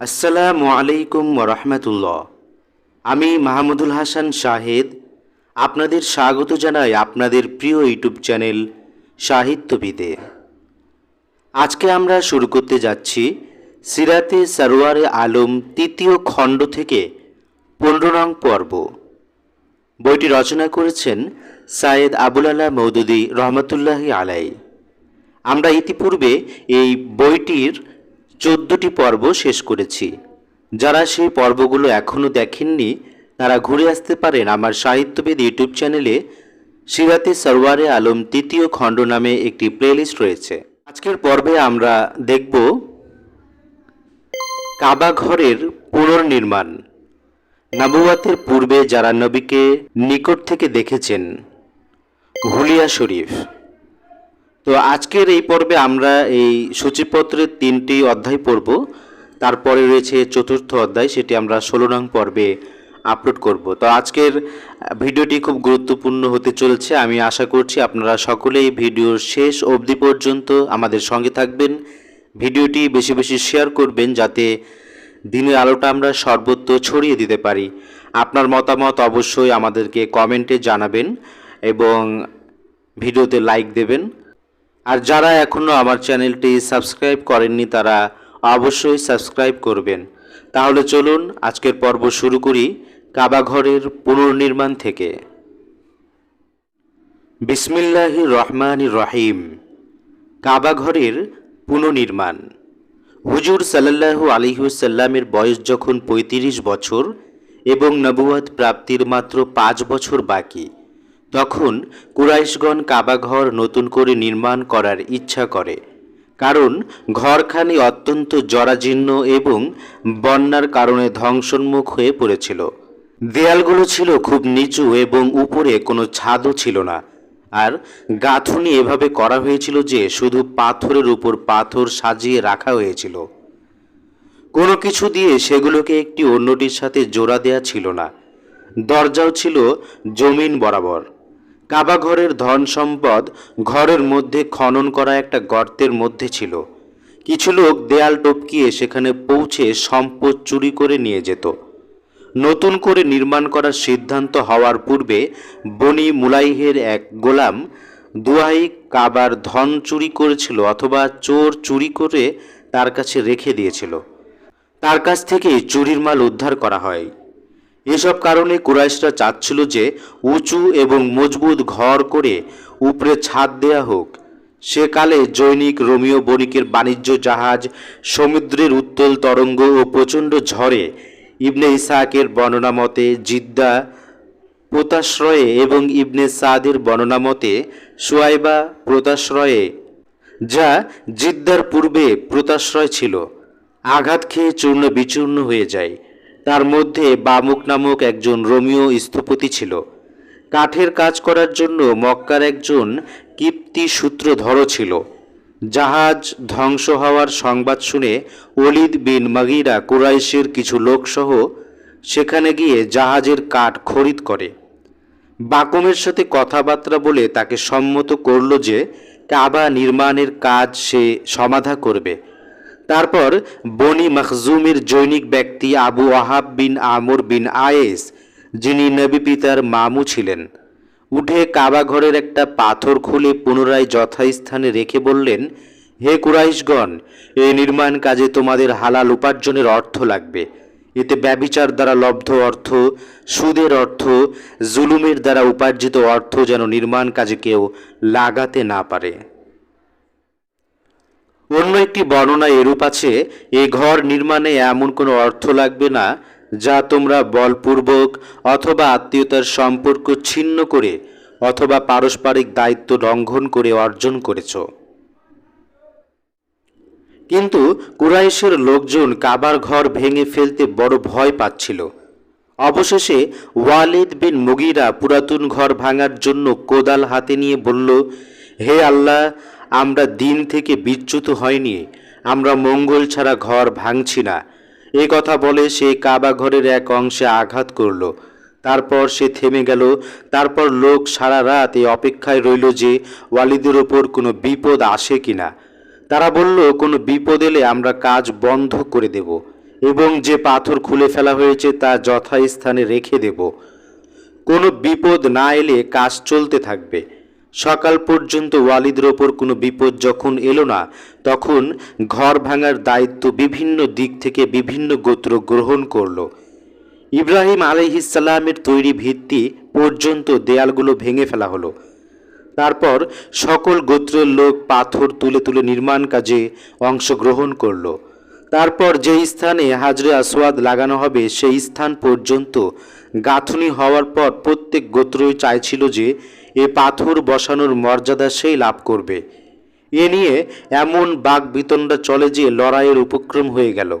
আসসালামু আলাইকুম রহমতুল্লাহ। আমি মাহমুদুল হাসান শাহেদ, আপনাদের স্বাগত জানাই আপনাদের প্রিয় ইউটিউব চ্যানেল সাহিত্যবিদে। আজকে আমরা শুরু করতে যাচ্ছি সিরাতে সারোয়ারে আলম তৃতীয় খণ্ড থেকে পনেরো নং পর্ব। বইটি রচনা করেছেন সায়েদ আবুল আলা মৌদুদি রহমতুল্লাহি আলাই আমরা ইতিপূর্বে এই বইটির চোদ্দটি পর্ব শেষ করেছি। যারা সেই পর্বগুলো এখনও দেখেননি, তারা ঘুরে আসতে পারেন আমার সাহিত্যবিদ ইউটিউব চ্যানেলে সিরাতে সরওয়ারে আলম তৃতীয় খণ্ড নামে একটি প্লেলিস্ট রয়েছে। আজকের পর্বে আমরা দেখব কাবা ঘরের পুনর্নির্মাণ। নবুয়াতের পূর্বে যারা নবীকে নিকট থেকে দেখেছেন, হুলিয়া শরীফ। তো আজকের এই পর্বে আমরা এই সূচিপত্রের তিনটি অধ্যায় পড়ব। তারপরে রয়েছে চতুর্থ অধ্যায়, সেটি আমরা ষোলো নং পর্বে আপলোড করব। তো আজকের ভিডিওটি খুব গুরুত্বপূর্ণ হতে চলেছে। আমি আশা করছি আপনারা সকলেই ভিডিওর শেষ অবধি পর্যন্ত আমাদের সঙ্গে থাকবেন। ভিডিওটি বেশি বেশি শেয়ার করবেন যাতে দিনের আলোটা আমরা সর্বত্র ছড়িয়ে দিতে পারি। আপনার মতামত অবশ্যই আমাদেরকে কমেন্টে জানাবেন এবং ভিডিওতে লাইক দেবেন। আর যারা এখনও আমার চ্যানেলটি সাবস্ক্রাইব করেননি, তারা অবশ্যই সাবস্ক্রাইব করবেন। তাহলে চলুন আজকের পর্ব শুরু করি কাবাঘরের পুনর্নির্মাণ থেকে। বিসমিল্লাহ রহমান রহিম। কাবাঘরের পুনর্নির্মাণ। হুজুর সাল্লাল্লাহু আলিহুসাল্লামের বয়স যখন পঁয়ত্রিশ বছর এবং নবুয়াত প্রাপ্তির মাত্র পাঁচ বছর বাকি তখন কুরাইশগণ কাবাঘর নতুন করে নির্মাণ করার ইচ্ছা করে। কারণ ঘরখানি অত্যন্ত জরাজীর্ণ এবং বন্যার কারণে ধ্বংসোন্মুখ হয়ে পড়েছিল। দেয়ালগুলো ছিল খুব নিচু এবং উপরে কোনো ছাদও ছিল না। আর গাঁথুনি এভাবে করা হয়েছিল যে শুধু পাথরের উপর পাথর সাজিয়ে রাখা হয়েছিল। কোনো কিছু দিয়ে সেগুলোকে একটি অন্যটির সাথে জোড়া দেয়া ছিল না। দরজাও ছিল জমিন বরাবর। কাবা ঘরের ধন সম্পদ ঘরের মধ্যে খনন করা একটা গর্তের মধ্যে ছিল। কিছু লোক দেয়াল টপকিয়ে সেখানে পৌঁছে সম্পদ চুরি করে নিয়ে যেত। নতুন করে নির্মাণ করার সিদ্ধান্ত হওয়ার পূর্বে বনি মুলাইহের এক গোলাম দুয়াই কাবার ধন চুরি করেছিল অথবা চোর চুরি করে তার কাছে রেখে দিয়েছিল। তার কাছ থেকে চুরির মাল উদ্ধার করা হয়। এসব কারণে কুরাইশরা চাচ্ছিল যে উঁচু এবং মজবুত ঘর করে উপরে ছাদ দেয়া হোক। সেকালে জৈনিক রোমিও বণিকের বাণিজ্য জাহাজ সমুদ্রের উত্তল তরঙ্গ ও প্রচণ্ড ঝড়ে ইবনে ইসাহাকের বর্ণনা মতে জিদ্দা, প্রতাশ্রয়ে এবং ইবনে সাদের বর্ণনা মতে সুয়াইবা প্রতাশ্রয়ে, যা জিদ্দার পূর্বে প্রতাশ্রয় ছিল। আঘাত খেয়ে চূর্ণ বিচূর্ণ হয়ে যায়। তার মধ্যে বামুক নামক একজন রোমিও স্থপতি ছিল। কাঠের কাজ করার জন্য মক্কার একজন কীপ্তি সূত্রধর ছিল। জাহাজ ধ্বংস হওয়ার সংবাদ শুনে অলিদ বিন মাগিরা কুরাইশের কিছু লোকসহ সেখানে গিয়ে জাহাজের কাঠ খরিদ করে। বাকমের সাথে কথাবার্তা বলে তাকে সম্মত করল যে কাবা নির্মাণের কাজ সে সমাধা করবে। তারপর বনি মখজুমের জৈনিক ব্যক্তি আবু আহাব বিন আমর বিন আয়েস, যিনি নবী পিতার মামু ছিলেন, উঠে কাবা ঘরের একটা পাথর খুলে পুনরায় যথাস্থানে রেখে বললেন, হে কুরাইশগণ এই নির্মাণ কাজে তোমাদের হালাল উপার্জনের অর্থ লাগবে। এতে ব্যবিচার দ্বারা লব্ধ অর্থ, সুদের অর্থ, জুলুমের দ্বারা উপার্জিত অর্থ যেন নির্মাণ কাজে কেউ লাগাতে না পারে। অন্য একটি বর্ণনা এরূপ আছে, এ ঘর নির্মাণে এমন কোনো অর্থ লাগবে না, যা তোমরা বলপূর্বক অথবা আত্মীয়তার সম্পর্ক ছিন্ন করে অথবা পারস্পরিক দায়িত্ব লঙ্ঘন করে অর্জন করেছ। কিন্তু কুরাইশের লোকজন কাবার ঘর ভেঙে ফেলতে বড় ভয় পাচ্ছিল। অবশেষে ওয়ালিদ বিন মুগিরা পুরাতন ঘর ভাঙার জন্য কোদাল হাতে নিয়ে বলল, হে আল্লাহ আমরা দিন থেকে বিচ্যুত হয়নি, আমরা মঙ্গল ছাড়া ঘর ভাঙছি না। এ কথা বলে সে কাবা ঘরের এক অংশে আঘাত করল, তারপর সে থেমে গেল, তারপর লোক সারা রাত এই অপেক্ষায় রইল যে ওয়ালিদের ওপর কোনো বিপদ আসে কিনা। তারা বলল, কোনো বিপদ এলে আমরা কাজ বন্ধ করে দেব এবং যে পাথর খুলে ফেলা হয়েছে তা যথাস্থানে রেখে দেব। কোনো বিপদ না এলে কাজ চলতে থাকবে। সকাল পর্যন্ত ওয়ালিদের ওপর কোনো বিপদ যখন এলো না, তখন ঘর ভাঙার দায়িত্ব বিভিন্ন দিক থেকে বিভিন্ন গোত্র গ্রহণ করল। ইব্রাহিম আলহিসাল্লামের তৈরি ভিত্তি পর্যন্ত দেয়ালগুলো ভেঙে ফেলা হলো। তারপর সকল গোত্রের লোক পাথর তুলে তুলে নির্মাণ কাজে অংশগ্রহণ করল। তারপর যে স্থানে হাজরে আসওয়াদ লাগানো হবে, সেই স্থান পর্যন্ত গাঁথনি হওয়ার পর প্রত্যেক গোত্রই চাইছিল যে এ পাথর বসানোর মর্যাদা সেই লাভ করবে। এ নিয়ে এমন বাঘ বিতণ্ডা চলে যে লড়াইয়ের উপক্রম হয়ে গেল।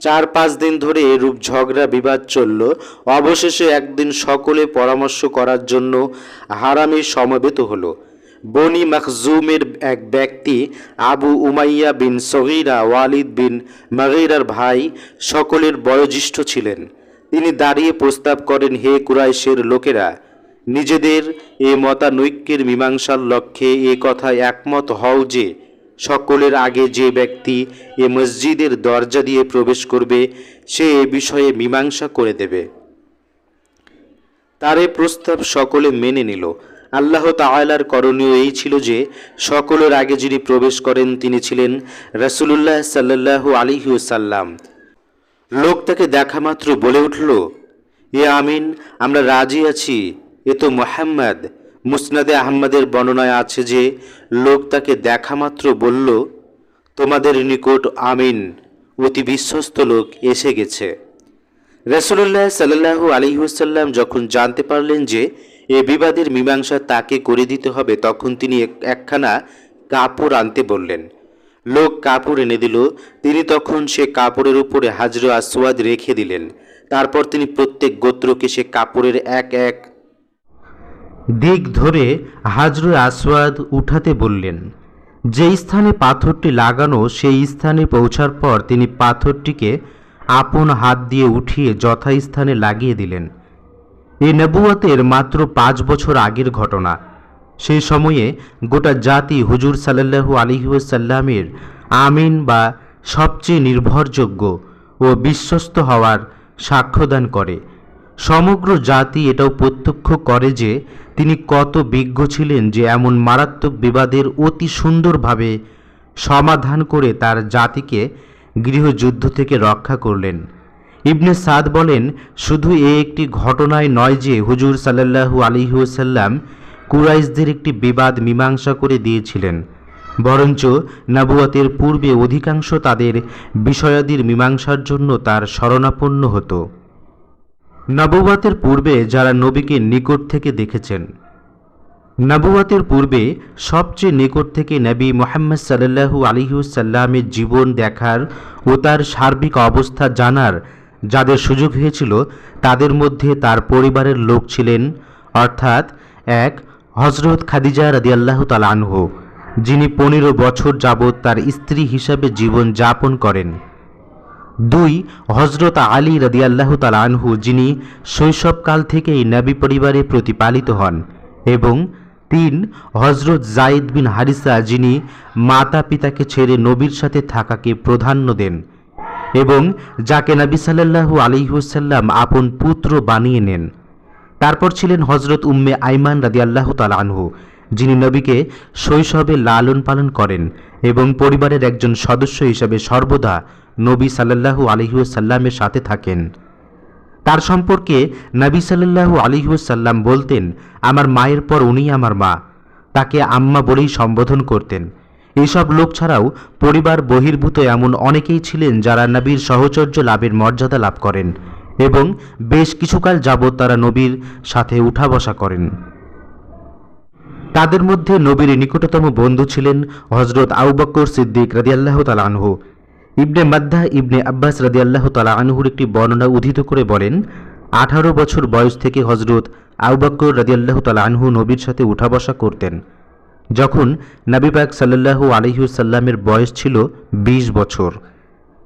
চার পাঁচ দিন ধরে এরূপ ঝগড়া বিবাদ চলল। অবশেষে একদিন সকলে পরামর্শ করার জন্য হারামে সমবেত হলো। বনি মখজুমের এক ব্যক্তি আবু উমাইয়া বিন সগিরা, ওয়ালিদ বিন মাগিরার ভাই, সকলের বয়োজ্যেষ্ঠ ছিলেন। তিনি দাঁড়িয়ে প্রস্তাব করেন, হে কুরাইশের লোকেরা নিজেদের এ মতানৈক্যের মীমাংসার লক্ষ্যে এ কথায় একমত হও যে, সকলের আগে যে ব্যক্তি এ মসজিদের দরজা দিয়ে প্রবেশ করবে, সে এ বিষয়ে মীমাংসা করে দেবে। তার প্রস্তাব সকলে মেনে নিল। আল্লাহ তাআলার করণীয় এই ছিল যে, সকলের আগে যিনি প্রবেশ করেন, তিনি ছিলেন রাসূলুল্লাহ সাল্লাল্লাহু আলাইহি ওয়াসাল্লাম। লোক তাকে দেখা মাত্র বলে উঠল, এ আমিন, আমরা রাজি আছি। এ তো মোহাম্মদ। মুসনাদে আহম্মদের বর্ণনায় আছে যে, লোক তাকে দেখা মাত্র বলল, তোমাদের নিকট আমিন, অতি বিশ্বস্ত লোক এসে গেছে। রসুল্লাহ সাল্লাহু আলিহাসাল্লাম যখন জানতে পারলেন যে, এ বিবাদের মীমাংসা তাকে করে দিতে হবে, তখন তিনি এক- একখানা কাপড় আনতে বললেন। লোক কাপড় এনে দিল, তিনি তখন সে কাপড়ের উপরে হাজর আসওয়াদ রেখে দিলেন। তারপর তিনি প্রত্যেক গোত্রকে সে কাপড়ের এক এক দিক ধরে হাজর আসওয়াদ উঠাতে বললেন যে স্থানে পাথরটি লাগানো, সেই স্থানে পৌঁছার পর তিনি পাথরটিকে আপন হাত দিয়ে উঠিয়ে যথাস্থানে লাগিয়ে দিলেন। এই নবুয়তের মাত্র পাঁচ বছর আগের ঘটনা। সেই সময়ে গোটা জাতি হুজুর সাল্লাল্লাহু আলিহাসাল্লামের আমিন বা সবচেয়ে নির্ভরযোগ্য ও বিশ্বস্ত হওয়ার সাক্ষ্যদান করে। সমগ্র জাতি এটাও প্রত্যক্ষ করে যে তিনি কত বিজ্ঞ ছিলেন যে এমন মারাত্মক বিবাদের অতি সুন্দরভাবে সমাধান করে তার জাতিকে গৃহযুদ্ধ থেকে রক্ষা করলেন। ইবনে সাদ বলেন, শুধু এ একটি ঘটনায় নয় যে হুজুর সাল্লাল্লাহু আলিহাসাল্লাম কুরাইশদের একটি বিবাদ মীমাংসা করে দিয়েছিলেন, বরঞ্চ নবুয়াতের পূর্বে অধিকাংশ তাদের বিষয়াদির মীমাংসার জন্য তার শরণাপন্ন হতো। নবুয়াতের পূর্বে যারা নবীকে নিকট থেকে দেখেছেন। নবুয়াতের পূর্বে সবচেয়ে নিকট থেকে নবী মোহাম্মদ সাল্লাল্লাহু আলিহুসাল্লামের জীবন দেখার ও তার সার্বিক অবস্থা জানার যাদের সুযোগ হয়েছিল, তাদের মধ্যে তার পরিবারের লোক ছিলেন, অর্থাৎ এক হজরত খাদিজা রাদিয়াল্লাহু তাআলা আনহু, যিনি পনেরো বছর যাবৎ তার স্ত্রী হিসাবে জীবন যাপন করেন। দুই হজরত আলী রদিয়াল্লাহ তালা আনহু যিনি শৈশবকাল থেকেই নবী পরিবারে প্রতিপালিত হন এবং তিন হজরত জাইদ বিন হারিসা যিনি মাতা পিতাকে ছেড়ে নবীর সাথে থাকাকে প্রাধান্য দেন এবং যাকে নবী সাল্লাল্লাহু আলিহুসাল্লাম আপন পুত্র বানিয়ে নেন। তারপর ছিলেন হজরত উম্মে আইমান রাদিয়াল্লাহ তালা আনহু, যিনি নবীকে শৈশবে লালন পালন করেন এবং পরিবারের একজন সদস্য হিসাবে সর্বদা নবী সাল্লাল্লাহু আলহিউসাল্লামের সাথে থাকেন। তার সম্পর্কে নবী সাল্লাল্লাহু আলহিউসাল্লাম বলতেন, আমার মায়ের পর উনি আমার মা। তাকে আম্মা বলেই সম্বোধন করতেন। এইসব লোক ছাড়াও পরিবার বহির্ভূত এমন অনেকেই ছিলেন যারা নবীর সহচর্য লাভের মর্যাদা লাভ করেন এবং বেশ কিছুকাল যাবৎ তারা নবীর সাথে উঠা বসা করেন। তাদের মধ্যে নবীর নিকটতম বন্ধু ছিলেন হজরত আউ বকর সিদ্দিক রাদিয়াল্লাহ তালা আনহু। ইবনে মাদ্দা ইবনে আব্বাস রাদিয়াল্লাহ তালা আনহুর একটি বর্ণনা উদ্ধৃত করে বলেন, আঠারো বছর বয়স থেকে হজরত আউ বকর রাদিয়াল্লাহ তালা আনহু নবীর সাথে উঠা বসা করতেন। যখন নবী পাক সাল্লাল্লাহু আলহিউসাল্লামের বয়স ছিল ২০ বছর।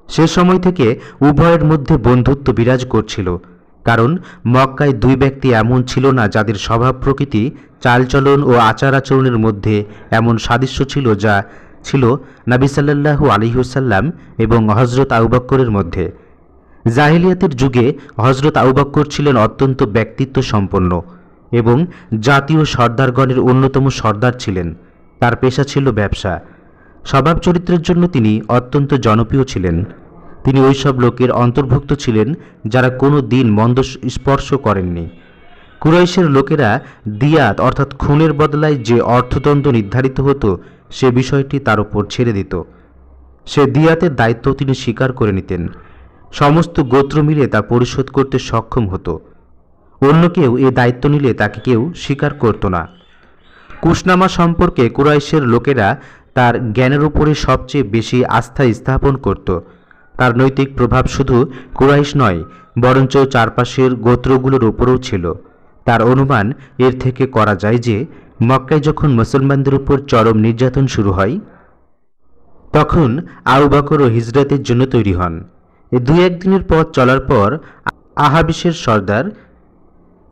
সে সময় থেকে উভয়ের মধ্যে বন্ধুত্ব বিরাজ করছিল, কারণ মক্কায় দুই ব্যক্তি এমন ছিল না যাদের স্বভাব প্রকৃতি, চালচলন ও আচার আচরণের মধ্যে এমন সাদৃশ্য ছিল যা ছিল নাবি সাল্লাল্লাহু আলিহুসাল্লাম এবং হজরত আউবাক্করের মধ্যে। জাহিলিয়াতের যুগে হজরত আউবাক্কর ছিলেন অত্যন্ত ব্যক্তিত্ব সম্পন্ন এবং জাতীয় সর্দারগণের অন্যতম সর্দার ছিলেন। তার পেশা ছিল ব্যবসা। স্বভাব চরিত্রের জন্য তিনি অত্যন্ত জনপ্রিয় ছিলেন। তিনি ওইসব লোকের অন্তর্ভুক্ত ছিলেন যারা কোনো দিন মন্দ স্পর্শ করেননি। কুরাইশের লোকেরা দিয়াত অর্থাৎ খুনের বদলায় যে অর্থদণ্ড নির্ধারিত হতো সে বিষয়টি তার উপর ছেড়ে দিত। সে দিয়াতের দায়িত্ব তিনি স্বীকার করে নিতেন। সমস্ত গোত্র মিলে তা পরিশোধ করতে সক্ষম হতো। অন্য কেউ এ দায়িত্ব নিলে তাকে কেউ স্বীকার করত না। কুশনামা সম্পর্কে কুরাইশের লোকেরা তার জ্ঞানের উপরে সবচেয়ে বেশি আস্থা স্থাপন করত। তার নৈতিক প্রভাব শুধু কুরাইশ নয়, বরঞ্চ চারপাশের গোত্রগুলোর উপরেও ছিল। তার অনুমান এর থেকে করা যায় যে মক্কায় যখন মুসলমানদের উপর চরম নির্যাতন শুরু হয়, তখন আবু বকরও হিজরতের জন্য তৈরি হন। দুই একদিনের পথ চলার পর আহাবিসের সর্দার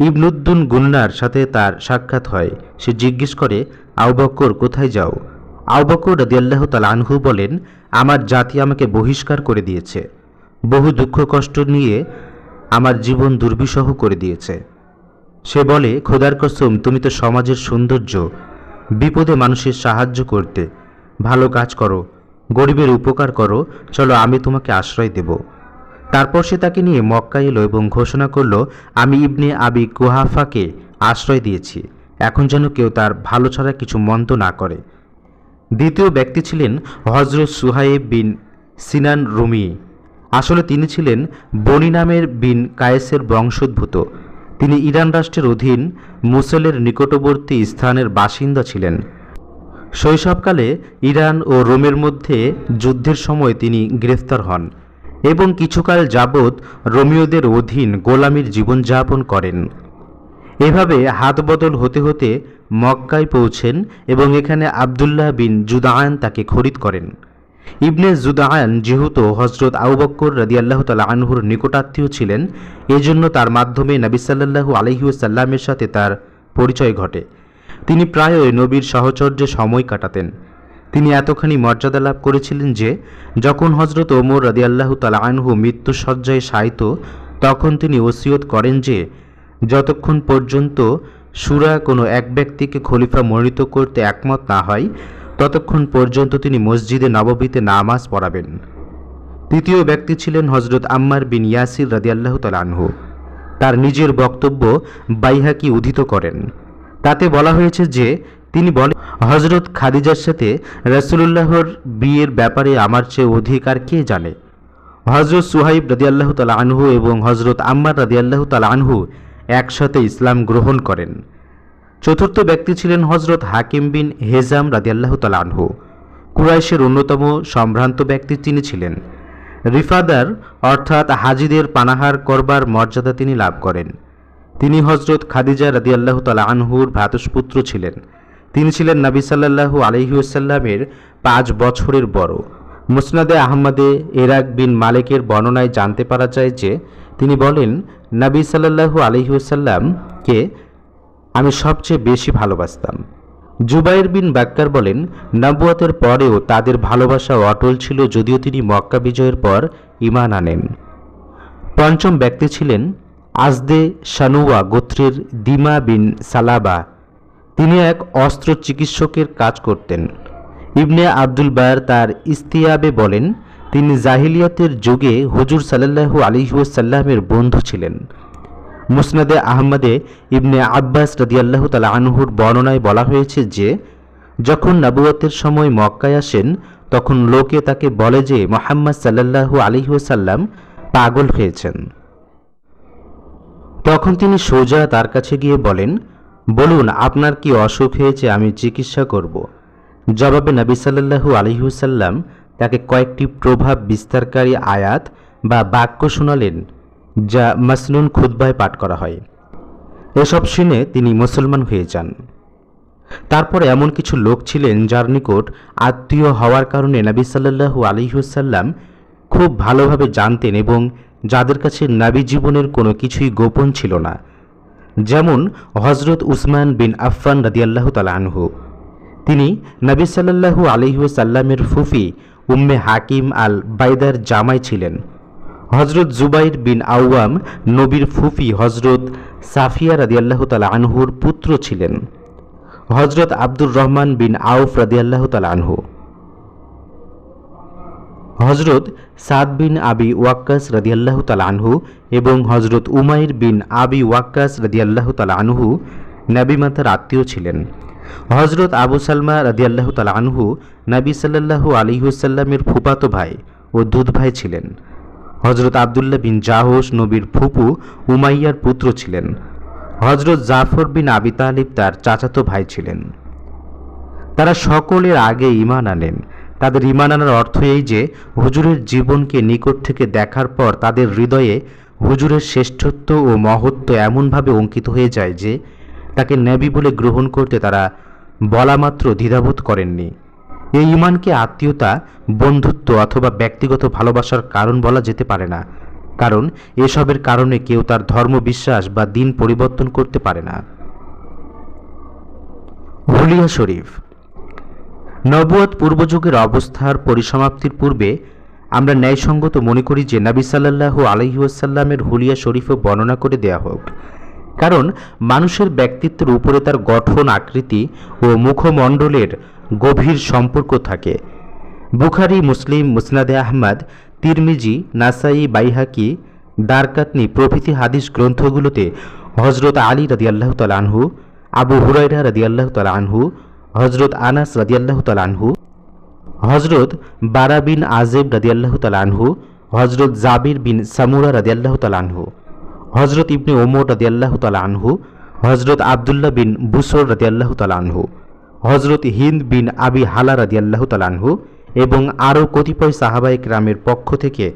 ইবনুদ্দুন গুন্নার সাথে তার সাক্ষাৎ হয়। সে জিজ্ঞেস করে আউবকর কোথায় যাও? আউবকর রাদিয়াল্লাহ তাল আনহু বলেন, আমার জাতি আমাকে বহিষ্কার করে দিয়েছে। বহু দুঃখ কষ্ট নিয়ে আমার জীবন দুর্বিষহ করে দিয়েছে। সে বলে, খোদার কসম, তুমি তো সমাজের সৌন্দর্য, বিপদে মানুষের সাহায্য করতে ভালো কাজ করো, গরিবের উপকার করো, চলো আমি তোমাকে আশ্রয় দেব। তারপর সে তাকে নিয়ে মক্কা এলো এবং ঘোষণা করল, আমি ইবনে আবি কুহাফাকে আশ্রয় দিয়েছি। এখন যেন কেউ তার ভালো ছাড়া কিছু মন্দ না করে। দ্বিতীয় ব্যক্তি ছিলেন হজরত সুহাইব বিন সিনান রুমি। আসলে তিনি ছিলেন বনি নামের বিন কায়েসের বংশোদ্ভূত। তিনি ইরান রাষ্ট্রের অধীন মুসেলের নিকটবর্তী স্থানের বাসিন্দা ছিলেন। শৈশবকালে ইরান ও রোমের মধ্যে যুদ্ধের সময় তিনি গ্রেফতার হন এবং কিছুকাল যাবৎ রোমিওদের অধীন গোলামির জীবনযাপন করেন। এভাবে হাত বদল হতে হতে মক্কায় পৌঁছেন এবং এখানে আবদুল্লাহ বিন জুদায়ান তাকে খরিদ করেন। ইবনে জুদায়ান যেহেতু হজরত আউবক্কর রাদি আল্লাহ তালা আনহুর নিকটাত্মীয় ছিলেন, এজন্য তার মাধ্যমে নবী সাল্লাহু আলহিউসাল্লামের সাথে তার পরিচয় ঘটে। তিনি প্রায়ই নবীর সাহচর্যে সময় কাটাতেন। তিনি এতখানি মর্যাদা লাভ করেছিলেন যে, যখন হজরত ওমর রাদি আল্লাহ তালা আনহু মৃত্যুসজ্জায় শায়িত, তখন তিনি ওসিয়ত করেন যে, যতক্ষণ পর্যন্ত সুরা কোনো এক ব্যক্তিকে খলিফা মনোনীত করতে একমত না হয় ততক্ষণ পর্যন্ত তিনি মসজিদে নববীতে নামাজ পড়াবেন। তৃতীয় ব্যক্তি ছিলেন হজরত আম্মার বিন ইয়াসির রাদিয়াল্লাহ আনহু। তার নিজের বক্তব্য বাইহাকি উদ্ধৃত করেন। তাতে বলা হয়েছে যে, তিনি বলেন হজরত খাদিজার সাথে রাসুলুল্লাহর বিয়ের ব্যাপারে আমার চেয়ে অধিক আর কে জানে? হজরত সুহাইব রাদিয়াল্লাহ তালা আনহু এবং হজরত আম্মার রাদিয়াল্লাহ তালা আনহু একসাথে ইসলাম গ্রহণ করেন। চতুর্থ ব্যক্তি ছিলেন হজরত হাকিম বিন হেজাম রাদিয়াল্লাহ তালা আনহু। কুরাইশের অন্যতম সম্ভ্রান্ত ব্যক্তি তিনি ছিলেন। রিফাদার অর্থাৎ হাজিদের পানাহার করবার মর্যাদা তিনি লাভ করেন। তিনি হজরত খাদিজা রাদিয়াল্লাহ তালা আনহুর ভ্রাতুষ্পুত্র ছিলেন। তিনি ছিলেন নবী সাল্লাল্লাহু আলহিউসাল্লামের পাঁচ বছরের বড়। মুসনাদে আহমদে এরাক বিন মালিকের বর্ণনায় জানতে পারা যায় যে তিনি বলেন, নবী সাল্লাল্লাহু আলহিউসাল্লামকে আমি সবচেয়ে বেশি ভালোবাসতাম। জুবাইর বিন বাক্কার বলেন নবুয়াতের পরেও তাদের ভালোবাসা অটল ছিল যদিও তিনি মক্কা বিজয়ের পর ইমান আনেন। পঞ্চম ব্যক্তি ছিলেন আজদে শানুয়া গোত্রের দিমা বিন সালাবা। তিনি এক অস্ত্র চিকিৎসকের কাজ করতেন। ইবনে আব্দুল বায়ার তার ইস্তিয়াবে বলেন, তিনি জাহিলিয়াতের যুগে হুজুর সাল্লাল্লাহু আলিহাসাল্লামের বন্ধু ছিলেন। মুসনাদে আহমদে ইবনে আব্বাস রাদিয়াল্লাহু তালা আনহুর বর্ণনায় বলা হয়েছে যে, যখন নবুয়তের সময় মক্কায় আসেন, তখন লোকে তাকে বলে যে মোহাম্মদ সাল্লাল্লাহু আলিহাসাল্লাম পাগল হয়েছেন। তখন তিনি সোজা তার কাছে গিয়ে বলেন, বলুন, আপনার কি অসুখ হয়েছে? আমি চিকিৎসা করব। জবাবে নবী সাল্লাল্লাহু আলিহুসাল্লাম তাকে কয়েকটি প্রভাব বিস্তারকারী আয়াত বা বাক্য শোনালেন। যা মাসনুন খুদ্বায় পাঠ করা হয়। এসব শুনে তিনি মুসলমান হয়ে যান। তারপর এমন কিছু লোক ছিলেন যার নিকট আত্মীয় হওয়ার কারণে নবী সাল্লাল্লাহু আলিহুসাল্লাম খুব ভালোভাবে জানতেন এবং যাদের কাছে নাবি জীবনের কোনো কিছুই গোপন ছিল না। যেমন হজরত উসমান বিন আফফান রাদিয়াল্লাহ আনহু। তিনি নবী সাল্লাল্লাহু আলহিউসাল্লামের ফুফি উম্মে হাকিম আল বাইদার জামাই ছিলেন। হজরত জুবাইর বিন আউয়াম নবীর ফুফি হজরত সাফিয়া রাদিয়াল্লাহু তালা আনহুর পুত্র ছিলেন। হজরত আব্দুর রহমান বিন আউফ রাদিয়াল্লাহু তালা আনহু। হজরত সাদ বিন আবি ওয়াক্কাস রাদিয়াল্লাহু তালা আনহু এবং হজরত উমাইর বিন আবি ওয়াক্কাস রাদিয়াল্লাহু তালা আনহু নবী মাতার আত্মীয় ছিলেন। হজরত আবু সালমা রাদিয়াল্লাহু তালা আনহু নবী সাল্লাল্লাহু আলিহুসাল্লামের ফুপাতো ভাই ও দুধ ভাই ছিলেন। হজরত আবদুল্লাহ বিন জাহস নবীর ফুপু উমাইয়ার পুত্র ছিলেন। হজরত জাফর বিন আবি তালিব তার চাচাতো ভাই ছিলেন। তারা সকলের আগে ইমান আনেন। তাদের ইমান আনার অর্থ এই যে, হুজুরের জীবনকে নিকট থেকে দেখার পর তাদের হৃদয়ে হুজুরের শ্রেষ্ঠত্ব ও মহত্ব এমনভাবে অঙ্কিত হয়ে যায় যে, তাকে নেবি বলে গ্রহণ করতে তারা বলামাত্র দ্বিধাবোধ করেননি। এই ইমানকে আত্মীয়তা, বন্ধুত্ব অথবা ব্যক্তিগত ভালোবাসার কারণ বলা যেতে পারে না। কারণ, এসবের কারণে কেউ তার ধর্ম, বিশ্বাস বা দিন পরিবর্তন করতে পারে না। হুলিয়া শরীফ নবুয়ত পূর্বযুগের অবস্থার পরিসমাপ্তির পূর্বে আমরা ন্যায়সঙ্গত মনে করি যে নবী সাল্লাল্লাহু আলহিউসাল্লামের হুলিয়া শরীফও বর্ণনা করে দেয়া হোক। কারণ মানুষের ব্যক্তিত্বের উপরে তার গঠন, আকৃতি ও মুখমণ্ডলের গভীর সম্পর্ক থাকে। বুখারি, মুসলিম, মুসনাদে আহমদ, তিরমিজি, নাসাই, বাইহাকি, দারকাতনি প্রভৃতি হাদিস গ্রন্থগুলোতে হজরত আলী রাদিয়াল্লাহু তাআলা আনহু, আবু হুরাইরা রাদিয়াল্লাহু তাআলা আনহু হজরত আনাস রাদিয়াল্লাহু তাআলা আনহু হজরত বারা বিন আজেব রাদিয়াল্লাহু তাআলা আনহু হজরত জাবির বিন সামুরা রাদিয়াল্লাহু তাআলা আনহু। হজরত ইবনে ওমর রাদিয়াল্লাহু তাআলা আনহু হজরত আবদুল্লাহ বিন বুসর রাদিয়াল্লাহু তাআলা আনহু হজরত হিন্দ বিন আবি হালা রাদিয়াল্লাহু তাআলা আনহু এবং আরও কতিপয় সাহাবায়িক রামের পক্ষ থেকে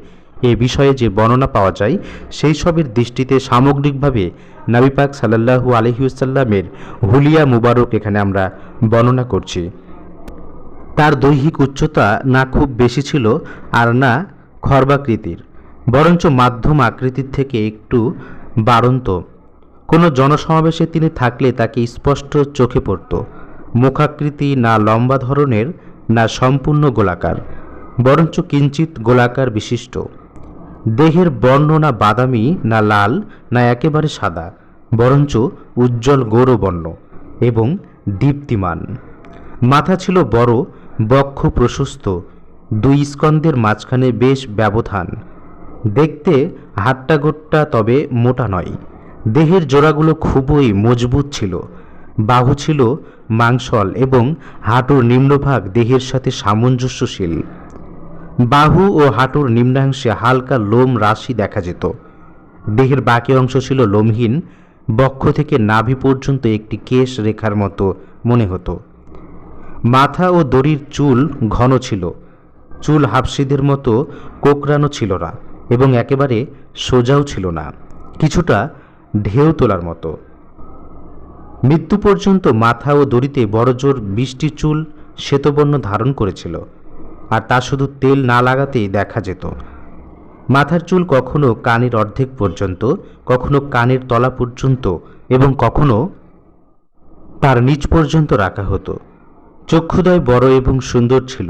এ বিষয়ে যে বর্ণনা পাওয়া যায়, সেই সবের দৃষ্টিতে সামগ্রিকভাবে নবী পাক সাল্লাল্লাহু আলহিউসাল্লামের হুলিয়া মুবারক এখানে আমরা বর্ণনা করছি। তার দৈহিক উচ্চতা না খুব বেশি ছিল আর না খর্বাকৃতির। বরঞ্চ মাধ্যম আকৃতির থেকে একটু বাড়ন্ত। কোনো জনসমাবেশে তিনি থাকলে তাকে স্পষ্ট চোখে পড়ত। মুখাকৃতি না লম্বা ধরনের, না সম্পূর্ণ গোলাকার, বরঞ্চ কিঞ্চিত গোলাকার বিশিষ্ট। দেহের বর্ণ না বাদামি, না লাল, না একেবারে সাদা, বরঞ্চ উজ্জ্বল গৌরবর্ণ এবং দীপ্তিমান। মাথা ছিল বড়, বক্ষ প্রশস্ত, দুই স্কন্দের মাঝখানে বেশ ব্যবধান। দেখতে হাট্টাগোট্টা তবে মোটা নয়। দেহের জোড়াগুলো খুবই মজবুত ছিল। বাহু ছিল মাংসল এবং হাঁটুর নিম্নভাগ দেহের সাথে সামঞ্জস্যশীল। বাহু ও হাঁটুর নিম্নাংশে হালকা লোম রাশি দেখা যেত। দেহের বাকি অংশ ছিল লোমহীন, বক্ষ থেকে নাভি পর্যন্ত একটি কেশ রেখার মতো মনে হতো। মাথা ও দড়ির চুল ঘন ছিল। চুল হাফসিদের মতো কোকড়ানো ছিল না। এবং একেবারে সোজাও ছিল না, কিছুটা ঢেউ তোলার মতো। মৃত্যু পর্যন্ত মাথা ও দড়িতে বড়জোর বৃষ্টি চুল শ্বেতবর্ণ ধারণ করেছিল, আর তা শুধু তেল না লাগাতেই দেখা যেত। মাথার চুল কখনো কানের অর্ধেক পর্যন্ত, কখনো কানের তলা পর্যন্ত এবং কখনো তার নিচ পর্যন্ত রাখা হতো। চক্ষুদয় বড় এবং সুন্দর ছিল,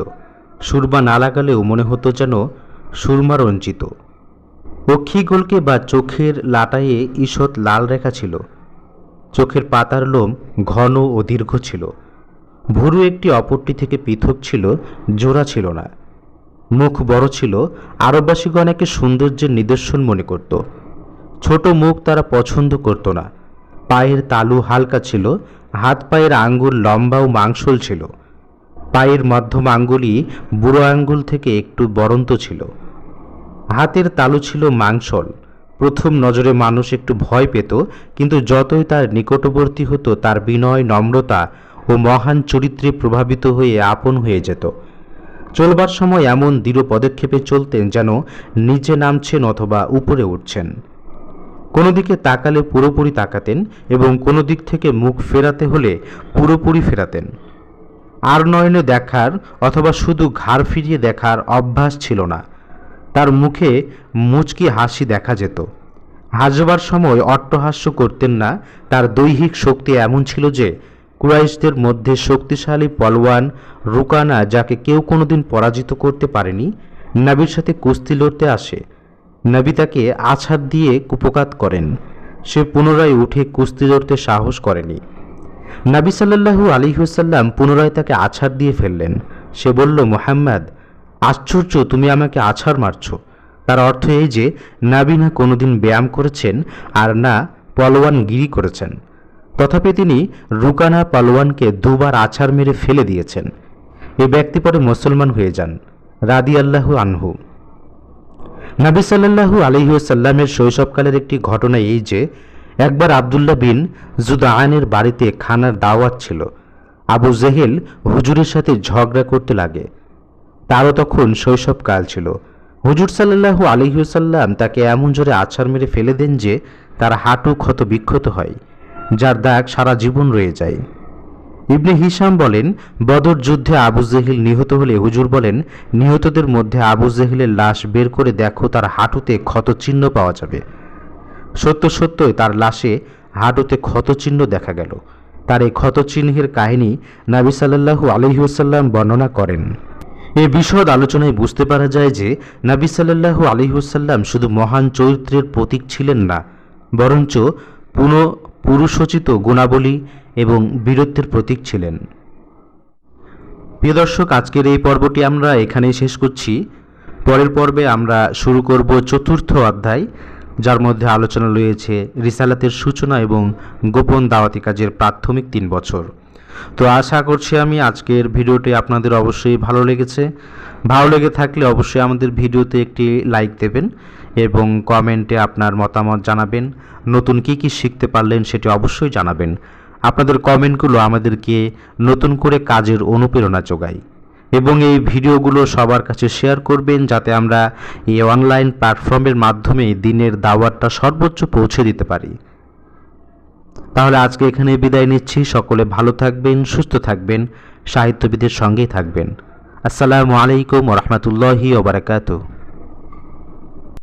সুরমা না লাগালেও মনে হতো যেন সুরমা রঞ্জিত। অক্ষিগোলকে বা চোখের লাটায়ে ঈষৎ লাল রেখা ছিল। চোখের পাতার লোম ঘন ও দীর্ঘ ছিল। ভুরু একটি অপরটি থেকে পৃথক ছিল, জোড়া ছিল না। মুখ বড় ছিল, আরববাসীগণ একে সৌন্দর্যের নিদর্শন মনে করত। ছোট মুখ তারা পছন্দ করত না। পায়ের তালু হালকা ছিল, হাত পায়ের আঙ্গুল লম্বা ও মাংসল ছিল। পায়ের মধ্যম আঙ্গুলই বুড়ো আঙ্গুল থেকে একটু বরন্ত ছিল। হাতের তালু ছিল মাংসল। প্রথম নজরে মানুষ একটু ভয় পেত, কিন্তু যতই তার নিকটবর্তী হতো, তার বিনয়, নম্রতা ও মহান চরিত্রে প্রভাবিত হয়ে আপন হয়ে যেত। চলবার সময় এমন দৃঢ় পদক্ষেপে চলতেন যেন নিচে নামছেন অথবা উপরে উঠছেন। কোনো দিকে তাকালে পুরোপুরি তাকাতেন এবং কোনো দিক থেকে মুখ ফেরাতে হলে পুরোপুরি ফেরাতেন। আর নয়নে দেখার অথবা শুধু ঘাড় ফিরিয়ে দেখার অভ্যাস ছিল না। তার মুখে মুচকি হাসি দেখা যেত। হাসবার সময় অট্টহাস্য করতেন না, তার দৈহিক শক্তি এমন ছিল যে, কুরাইশদের মধ্যে শক্তিশালী পলওয়ান রুকানা যাকে কেউ কোনোদিন পরাজিত করতে পারেনি, নাবির সাথে কুস্তি লড়তে আসে। নবী তাকে আছাড় দিয়ে কুপকাত করেন। সে পুনরায় উঠে কুস্তি লড়তে সাহস করেনি। নাবি সাল্লাল্লাহু আলিহুসাল্লাম পুনরায় তাকে আছাড় দিয়ে ফেললেন। সে বলল, মোহাম্মদ আশ্চর্য, তুমি আমাকে আছাড় মারছ। তার অর্থ এই যে, নাবি না কোনোদিন ব্যায়াম করেছেন আর না পলোয়ান গিরি করেছেন। তথাপি তিনি রুকানা পালোয়ানকে দুবার আছাড় মেরে ফেলে দিয়েছেন। এ ব্যক্তি পরে মুসলমান হয়ে যান রাদি আল্লাহু আনহু। নাবি সাল্লাল্লাহু আলহিউসাল্লামের শৈশবকালের একটি ঘটনা এই যে, একবার আবদুল্লাহ বিন জুদায়নের বাড়িতে খানার দাওয়াত ছিল। আবু জেহেল হুজুরের সাথে ঝগড়া করতে লাগে। তারও তখন শৈশবকাল ছিল। হুজুর সাল্লাল্লাহু আলহিউসাল্লাম তাকে এমন জোরে আছাড় মেরে ফেলে দেন যে তার হাঁটু ক্ষত বিক্ষত হয়, যার দাগ সারা জীবন রয়ে যায়। ইবনে হিসাম বলেন, বদর যুদ্ধে আবু জেহিল নিহত হলে হুজুর বলেন, নিহতদের মধ্যে আবু জেহিলের লাশ বের করে দেখো, তার হাঁটুতে ক্ষত চিহ্ন পাওয়া যাবে। সত্য সত্যই তার লাশে হাঁটুতে ক্ষত চিহ্ন দেখা গেল। তার এই ক্ষতচিহ্নের কাহিনী নাবি সাল্লাল্লাহু আলহিউসাল্লাম বর্ণনা করেন। এই বিশদ আলোচনায় বুঝতে পারা যায় যে নাবি সাল্লাল্লাহু আলহিউসাল্লাম শুধু মহান চরিত্রের প্রতীক ছিলেন না, বরঞ্চ পুনঃ পুরুষোচিত গুণাবলী এবং বীরত্বের প্রতীক ছিলেন। প্রিয় দর্শক, আজকের এই পর্বটি আমরা এখানেই শেষ করছি। পরের পর্বে আমরা শুরু করব চতুর্থ অধ্যায়, যার মধ্যে আলোচনা রয়েছে রিসালাতের সূচনা এবং গোপন দাওয়াতি কাজের প্রাথমিক তিন বছর। তো আশা করছি আমি আজকের ভিডিওটি আপনাদের অবশ্যই ভালো লেগেছে। ভালো লেগে থাকলে অবশ্যই আমাদের ভিডিওতে একটি লাইক দেবেন এবং কমেন্টে আপনার মতামত জানাবেন। নতুন কি কি শিখতে পারলেন সেটি অবশ্যই জানাবেন। আপনাদের কমেন্টগুলো আমাদেরকে নতুন করে কাজের অনুপ্রেরণা যোগায় এবং এই ভিডিওগুলো সবার কাছে শেয়ার করবেন যাতে আমরা এই অনলাইন প্ল্যাটফর্মের মাধ্যমে দিনের দাওয়াতটা সর্বোচ্চ পৌঁছে দিতে পারি। তাহলে আজকে এখানে বিদায় নিচ্ছি। সকলে ভালো থাকবেন, সুস্থ থাকবেন, সাহিত্যবিদের সঙ্গেই থাকবেন। আসসালামু আলাইকুম রহমতুল্লাহি ওবরাকাতু